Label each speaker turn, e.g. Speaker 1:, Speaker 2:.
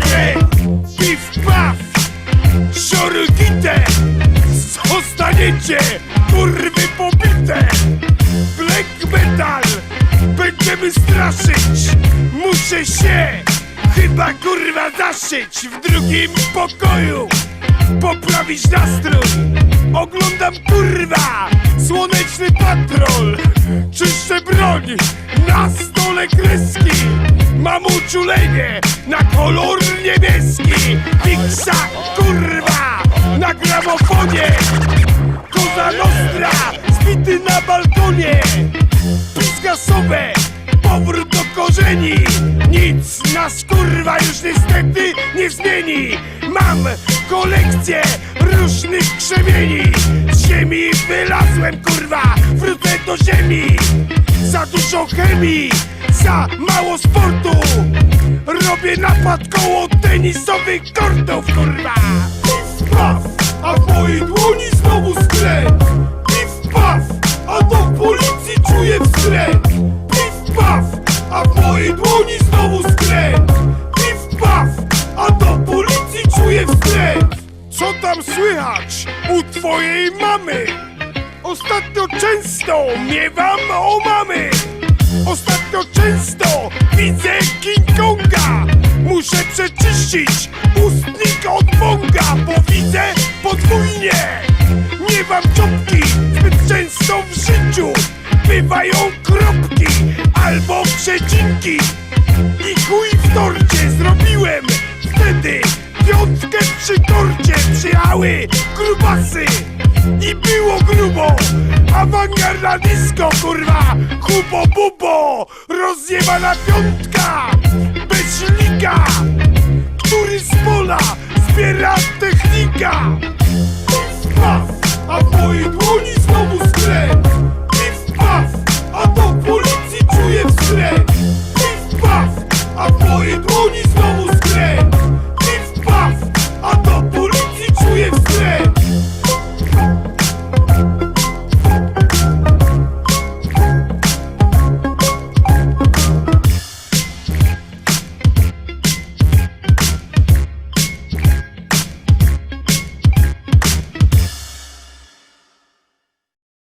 Speaker 1: wstręt Pif paf, siorygite Zostaniecie, kurwy pobite. Black metal, będziemy straszyć Muszę się chyba kurwa zaszyć W drugim pokoju poprawić nastrój. Oglądam kurwa słoneczny patrol Czyszczę broń na stole kreski. Mam uczulenie na kolor niebieski. Wiksa kurwa na gramofonie. Koza Nostra zbity na balkonie. Piska sobie powrót do korzeni. Nic nas kurwa już niestety nie zmieni. Mam kolekcję różnych krzemieni. Z ziemi wylazłem kurwa, wrócę do ziemi dużo chemii, za mało sportu. Robię napad koło tenisowych kortów kurwa. Pif paf, a w mojej dłoni znowu skręt Pif paf, a do policji czuję wstręt. Pif paf, a w mojej dłoni znowu skręt Pif paf, a do policji czuję wstręt. Co tam słychać u twojej mamy? Ostatnio często miewam o mamy przeczyścić ustnik od Bo widzę podwójnie. Nie mam czopki zbyt często w życiu Bywają kropki albo przecinki. I chuj w torcie zrobiłem wtedy. Piątkę przy torcie przyjały grubasy. I było grubo Awangarda disco kurwa Hubo bubo Rozjebana piątka God!